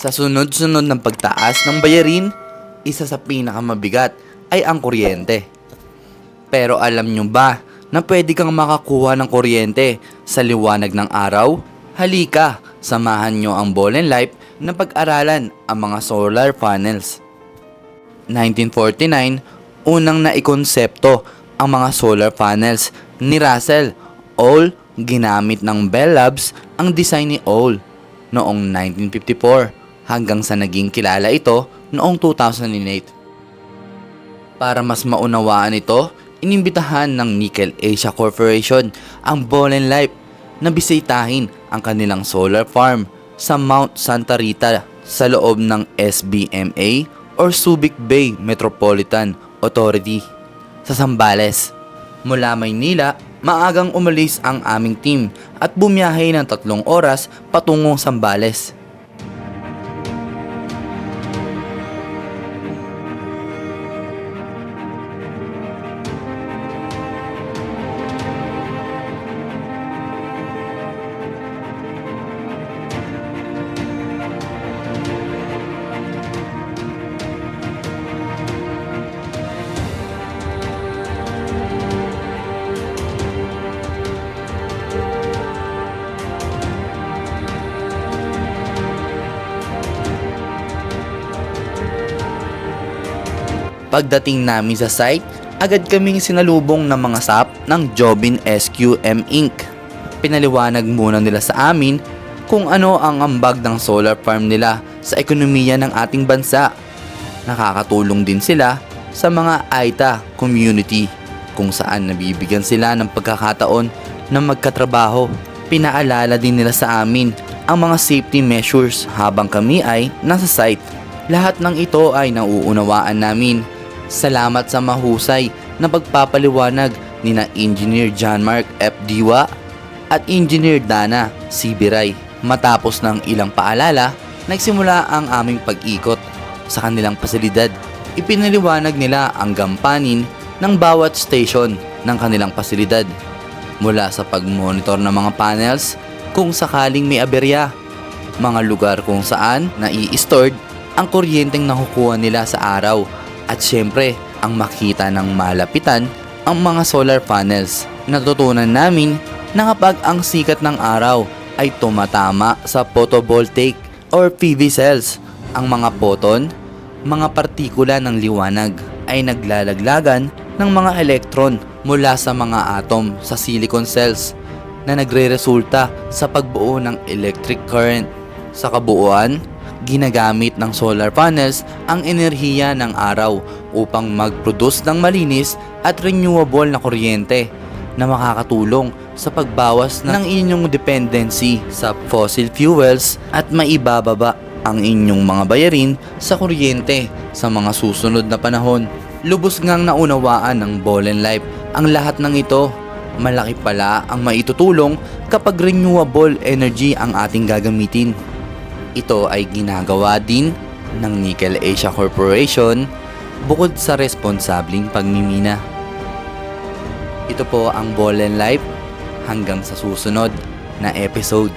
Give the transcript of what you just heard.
Sa sunod-sunod ng pagtaas ng bayarin, isa sa pinakamabigat ay ang kuryente. Pero alam nyo ba na pwede kang makakuha ng kuryente sa liwanag ng araw? Halika, samahan nyo ang and Life na pag-aralan ang mga solar panels. 1949, unang naikonsepto ang mga solar panels ni Russell. All ginamit ng Bell Labs ang design ni All noong 1954 hanggang sa naging kilala ito noong 2008. Para mas maunawaan ito, inimbitahan ng Nickel Asia Corporation ang and Life na bisitahin ang kanilang solar farm sa Mount Santa Rita sa loob ng SBMA or Subic Bay Metropolitan Authority sa Zambales. Mula Maynila, maagang umalis ang aming team at bumiyahe ng tatlong oras patungong Zambales. Pagdating namin sa site, agad kaming sinalubong ng mga SAP ng Jobin SQM Inc. Pinaliwanag muna nila sa amin kung ano ang ambag ng solar farm nila sa ekonomiya ng ating bansa. Nakakatulong din sila sa mga AITA community kung saan nabibigyan sila ng pagkakataon na magkatrabaho. Pinaalala din nila sa amin ang mga safety measures habang kami ay nasa site. Lahat ng ito ay nauunawaan namin Salamat sa mahusay na pagpapaliwanag ni na Engineer John Mark F. Diwa at Engineer Dana C. Biray. Matapos ng ilang paalala, nagsimula ang aming pag-ikot sa kanilang pasilidad. Ipinaliwanag nila ang gampanin ng bawat station ng kanilang pasilidad mula sa pag-monitor ng mga panels kung sakaling may aberya, mga lugar kung saan nai-stored ang kuryenteng nakukuha nila sa araw at syempre ang makita ng malapitan ang mga solar panels. Natutunan namin na kapag ang sikat ng araw ay tumatama sa photovoltaic or PV cells, ang mga photon, mga partikula ng liwanag ay naglalaglagan ng mga elektron mula sa mga atom sa silicon cells na nagre-resulta sa pagbuo ng electric current. Sa kabuuan, ginagamit ng solar panels ang enerhiya ng araw upang mag-produce ng malinis at renewable na kuryente na makakatulong sa pagbawas ng inyong dependency sa fossil fuels at maibababa ang inyong mga bayarin sa kuryente sa mga susunod na panahon. Lubos ngang naunawaan ng and Life ang lahat ng ito. Malaki pala ang maitutulong kapag renewable energy ang ating gagamitin. Ito ay ginagawa din ng Nickel Asia Corporation bukod sa responsabling pagmimina. Ito po ang Ball Life hanggang sa susunod na episode.